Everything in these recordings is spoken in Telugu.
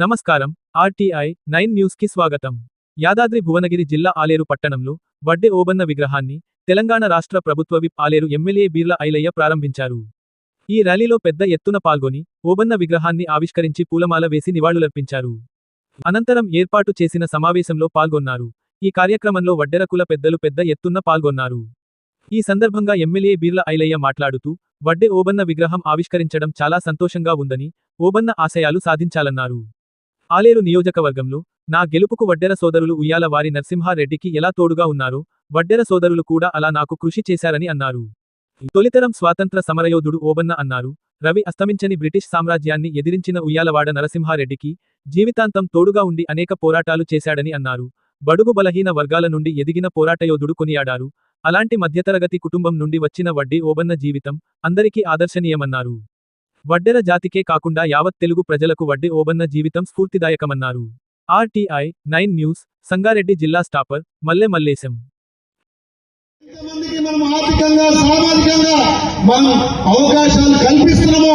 నమస్కారం. ఆర్టీఐ నైన్ న్యూస్కి స్వాగతం. యాదాద్రి భువనగిరి జిల్లా ఆలేరు పట్టణంలో వడ్డే ఓబన్న విగ్రహాన్ని తెలంగాణ రాష్ట్ర ప్రభుత్వ విప్ ఆలేరు ఎమ్మెల్యే బీర్ల ఐలయ్య ప్రారంభించారు. ఈ ర్యాలీలో పెద్ద ఎత్తున పాల్గొని ఓబన్న విగ్రహాన్ని ఆవిష్కరించి పూలమాల వేసి నివాళులర్పించారు. అనంతరం ఏర్పాటు చేసిన సమావేశంలో పాల్గొన్నారు. ఈ కార్యక్రమంలో వడ్డెరకుల పెద్దలు పెద్ద ఎత్తున పాల్గొన్నారు. ఈ సందర్భంగా ఎమ్మెల్యే బీర్ల ఐలయ్య మాట్లాడుతూ వడ్డే ఓబన్న విగ్రహం ఆవిష్కరించడం చాలా సంతోషంగా ఉందని ఓబన్న ఆశయాలు సాధించాలన్నారు. ఆలేరు నియోజకవర్గంలో నా గెలుపుకు వడ్డెర సోదరులు ఉయ్యాల వారి నరసింహారెడ్డికి ఎలా తోడుగా ఉన్నారో వడ్డెర సోదరులు కూడా అలా నాకు కృషి చేశారని అన్నారు. తొలితరం స్వాతంత్ర సమరయోధుడు ఓబన్న అన్నారు రవి అస్తమించని బ్రిటిష్ సామ్రాజ్యాన్ని ఎదిరించిన ఉయ్యాలవాడ నరసింహారెడ్డికి జీవితాంతం తోడుగా ఉండి అనేక పోరాటాలు చేశాడని అన్నారు. బడుగు బలహీన వర్గాల నుండి ఎదిగిన పోరాటయోధుడు కొనియాడారు. అలాంటి మధ్యతరగతి కుటుంబం నుండి వచ్చిన వడ్డీ ఓబన్న జీవితం అందరికీ ఆదర్శనీయమన్నారు. వడ్డెర జాతికే కాకుండా యావత్ తెలుగు ప్రజలకు వడ్డె ఓబన్న జీవితం స్ఫూర్తిదాయకమన్నారు. ఆర్టీఐ నైన్ న్యూస్ సంగారెడ్డి జిల్లా స్టాపర్ మల్లె మల్లేశం. ఎంతమందికి మనం ఆర్థికంగా సామాజికంగా మనం అవకాశాలు కల్పిస్తున్నామో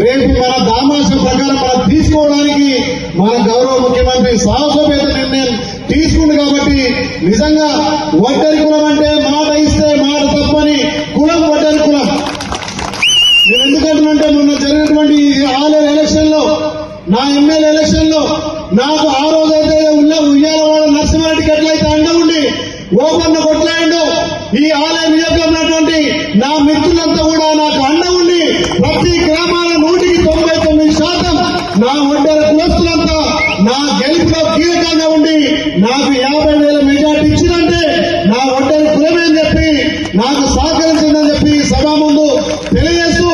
రేపు మన దామాష ప్రకారం మనం తీసుకోవడానికి మన గౌరవ ముఖ్యమంత్రి సాహసోపేత నిర్ణయం తీసుకుంది కాబట్టి నిజంగా ఒంటరి కులం అంటే మాట ఇస్తే మాట తప్పని కులం ఒడ్డరి కులం నేను ఎందుకంటున్నంటే మొన్న జరిగినటువంటి ఈ ఆలయ ఎలక్షన్లో నా ఎమ్మెల్యే ఎలక్షన్లో నాకు ఆ రోజైతే ఉన్న ఉయ్యాలవాడ నరసింహారెడ్డికి ఎట్లయితే అండ ఉండి ఓపన్న కొట్లాడిండు. ఈ ఆలయ నియోజకమైనటువంటి నా మిత్రులంతా కూడా నాకు అండ ఉండి ప్రతి గ్రామాల నూటికి తొంభై తొమ్మిది శాతం నా ఒడ్డల కులస్తులంతా నా గెలుపులో కీలకంగా ఉండి నాకు యాభై వేల మెజార్టీ ఇచ్చిందంటే నా ఒడ్డర కులమే అని చెప్పి నాకు సహకరించిందని చెప్పి సభా ముందు తెలియజేస్తూ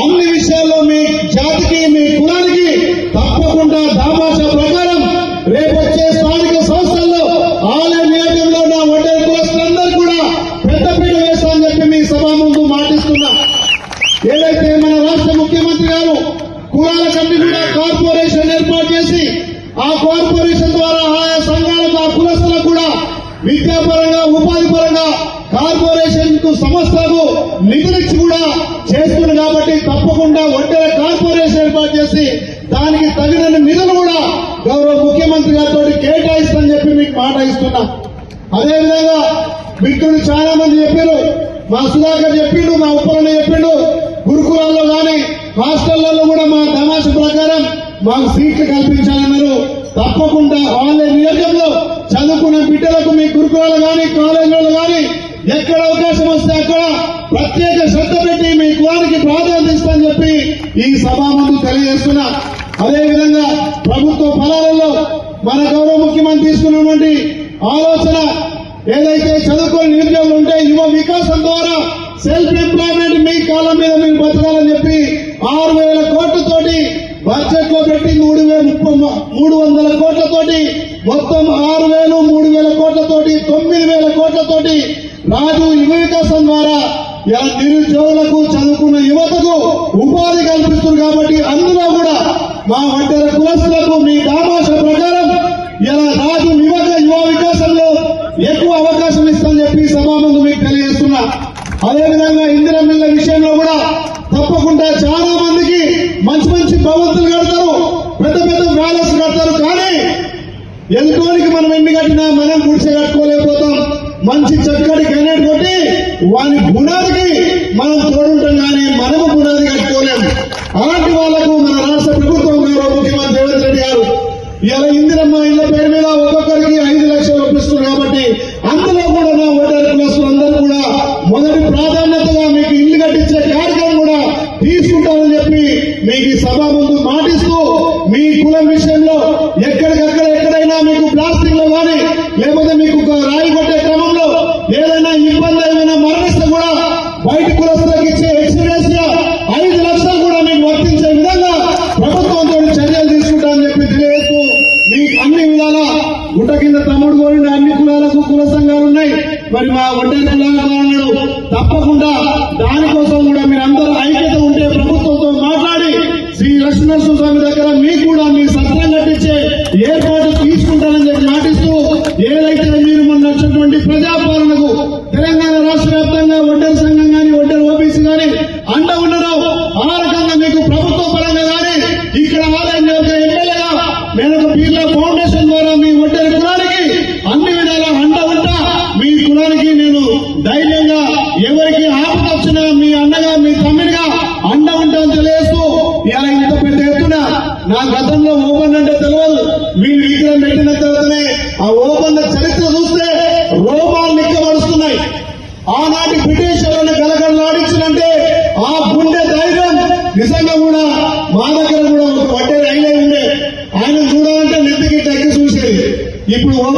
అన్ని విషయాల్లో మీ జాతికి మీ కులానికి తప్పకుండా దామాష ప్రకారం రేపు వచ్చే స్థానిక సంస్థల్లో ఆలయ నియోజకంలో నా ఒడ్డర కులస్తులందరూ కూడా పెద్దపీట వేస్తామని చెప్పి మీ సభా ముందు మాటిస్తున్నా ఏదైతే మన రాష్ట్ర ముఖ్యమంత్రి గారు కులాల కమిటీ కూడా కార్పొరేషన్ ఏర్పాటు చేసి ఆ కార్పొరేషన్ ద్వారా ఆయా సంఘాలకు ఆ కులస్తులకు కూడా విద్యాపరంగా ఉపాధి పరంగా కార్పొరేషన్కు సంస్థకు నిధులిచ్చి కూడా చేస్తుంది కాబట్టి తప్పకుండా ఒంటరి కార్పొరేషన్ ఏర్పాటు చేసి దానికి తగిన నిధులు కూడా గౌరవ ముఖ్యమంత్రి గారితో కేటాయిస్తామని చెప్పి మీకు మాట ఇస్తున్నా. అదేవిధంగా మిత్రులు చాలా మంది చెప్పారు మా సుధాకర్ చెప్పిండు మా ఉప్పలన్న చెప్పిండు గురుకులాల్లో కానీ హాస్టళ్ళలో కూడా మా తమాష ప్రకారం మాకు సీట్లు కల్పించాలన్నారు. తప్పకుండా ఆన్లైన్ నియోజకంలో చదువుకున్న బిడ్డలకు మీ గురుకులాలు కానీ కాలేజీలు కానీ ఎక్కడ అవకాశం వస్తే అక్కడ ప్రత్యేక శ్రద్ధ పెట్టి మీ కులానికి ప్రాధాన్యత ఇస్తామని చెప్పి ఈ సభా ముందు తెలియజేస్తున్నా. అదేవిధంగా ప్రభుత్వ ఫలాలలో మన గౌరవ ముఖ్యమంత్రి తీసుకున్నటువంటి ఆలోచన ఏదైతే చదువుకొని నిరుద్యోగులు ఉంటే యువ వికాసం ద్వారా సెల్ఫ్ ఎంప్లాయ్మెంట్ మీ కాలం మీద మీరు బతకాలని చెప్పి ఆరు వేల కోట్లతోటి బడ్జెట్లో పెట్టి మూడు వేల ముప్పై మూడు వందల కోట్లతోటి మొత్తం ఆరు వేలు మూడు వేల కోట్లతోటి తొమ్మిది వేల కోట్లతోటి రాజు యువ వికాసం ద్వారా నిరుద్యోగులకు చదువుకున్న యువతకు ఉపాధి కల్పిస్తుంది కాబట్టి అందులో కూడా మా వంటల కులస్తులకు మీ దామాష ప్రకారం ఇలా రాజు యువక యువ వికాసంలో ఎక్కువ అవకాశం ఇస్తామని చెప్పి సభా ముందు మీకు తెలియజేస్తున్నా అదేవిధంగా ఇందిరమిల్ల విషయంలో కూడా తప్పకుండా చాలా మందికి మంచి మంచి భవంతులు కడతారు పెద్ద పెద్ద ప్యాలెస్ కడతారు కానీ ఎదుటోనికి మనం ఎన్ని కట్టినా మనం గుడిసె కట్టుకోలేకపోతాం మంచి చక్కటి కన్నెట్ కొట్టి వాని గుణానికి మనం తోడుంటాం కానీ మనము గుణాన్ని కట్టుకోలేము. అలాంటి వాళ్ళకు మన రాష్ట్ర ప్రభుత్వం గౌరవ ముఖ్యమంత్రి రేవంత్ రెడ్డి గారు ఇలా ఇందిరమ్మ ఇళ్ళ పేరు మీద ఒక్కొక్కరికి ఐదు లక్షలు ఒప్పిస్తున్నారు కాబట్టి అందులో కూడా నా ఓటర్ అందరూ కూడా మొదటి ప్రాధాన్యతగా మీకు ఇల్లు కట్టించే కార్యక్రమం కూడా తీసుకుంటామని చెప్పి మీకు ఈ సభ ముందు మాటిస్తూ మీ కులం విషయంలో ఎక్కడికక్కడ ఎక్కడైనా మీకు ప్లాస్టిక్లో కానీ లేకపోతే మీకు మరి మా ఒంటరి కులాలకు తప్పకుండా దానికోసం కూడా మీరు అందరూ ఐక్యత ఉంటే ప్రభుత్వంతో మాట్లాడి శ్రీ లక్ష్మీనరసింహ స్వామి దగ్గర మీకు కూడా మీ సత్రం కట్టించే ఏర్పాటు తీసుకుంటానని చెప్పి మాటిస్తూ ఏదైతే మీరు మొన్న వచ్చినటువంటి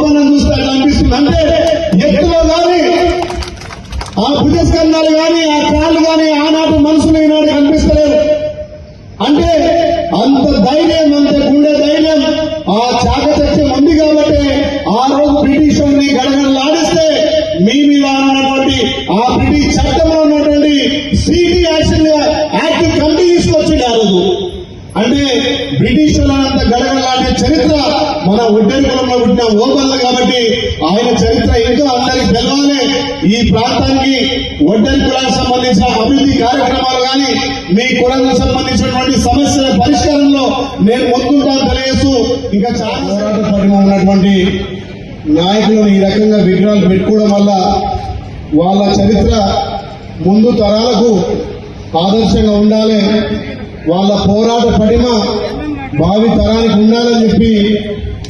మనం చూస్తే అట్లా అనిపిస్తుంది. అంటే ఎత్తులో కానీ ఆ భుజస్కంధాలు కానీ ఆ కాళ్ళు కానీ ఆనాటి మనసులు ఈనాడు కనిపిస్తలేదు. అంటే కులంలో ఓబల్ల కాబట్టి ఆయన చరిత్ర ఇంకా అందరికి తెలవాలి. ఈ ప్రాంతానికి ఒడ్డరి కులానికి సంబంధించిన అభివృద్ధి కార్యక్రమాలు కానీ మీ కులానికి సంబంధించినటువంటి సమస్యల పరిష్కారంలో నేను ముందుంటాను తెలియజేస్తూ ఇంకా చాలా పోరాట ఉన్నటువంటి నాయకులను ఈ రకంగా విగ్రహాలు పెట్టుకోవడం వల్ల వాళ్ళ చరిత్ర ముందు తరాలకు ఆదర్శంగా ఉండాలి. వాళ్ళ పోరాట పడిమ భావి తరానికి ఉండాలని చెప్పి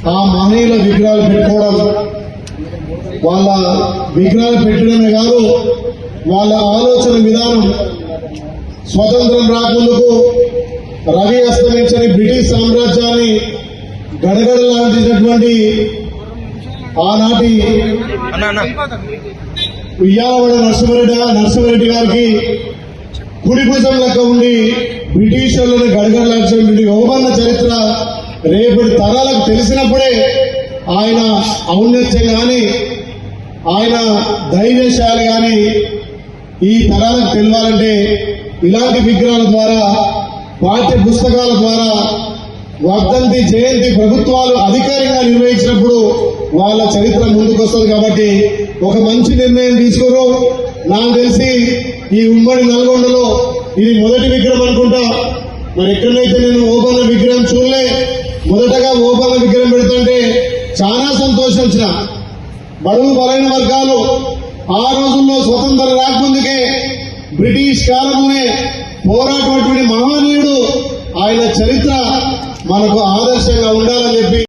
ఆ మహనీయుల విగ్రహాలు పెట్టుకోవడం వాళ్ళ విగ్రహాలు పెట్టడమే కాదు వాళ్ళ ఆలోచన విధానం స్వతంత్రం రాకముందుకు రవి అస్తమించని బ్రిటిష్ సామ్రాజ్యాన్ని గడగడలాంటినటువంటి ఆనాటి ఉయ్యాలవాడ నరసింహారెడ్డి నరసింహారెడ్డి గారికి కుడి భుజం లెక్క ఉండి బ్రిటిషర్లను గడగడలాంటి ఓబన్న చరిత్ర రేపటి తరాలకు తెలిసినప్పుడే ఆయన ఔన్నత్యం కానీ ఆయన ధైర్యశాలి కానీ ఈ తరాలకు తెలియాలంటే ఇలాంటి విగ్రహాల ద్వారా పాఠ్య పుస్తకాల ద్వారా వర్ధంతి జయంతి ప్రభుత్వాలు అధికారికంగా నిర్వహించినప్పుడు వాళ్ళ చరిత్ర ముందుకు వస్తుంది కాబట్టి ఒక మంచి నిర్ణయం తీసుకోరు. నాకు తెలిసి ఈ ఉమ్మడి నల్గొండలో ఇది మొదటి విగ్రహం అనుకుంటా. మరి ఎక్కడైతే నేను ఓబన్న విగ్రహం చూడలే మొదటగా ఓబన్న విగ్రహం పెడుతుంటే చాలా సంతోషం వచ్చిన. బలైన వర్గాలు ఆ రోజుల్లో స్వతంత్ర రాకముందుకే బ్రిటిష్ కాలమునే పోరాటటువంటి మహనీయుడు. ఆయన చరిత్ర మనకు ఆదర్శంగా ఉండాలని చెప్పి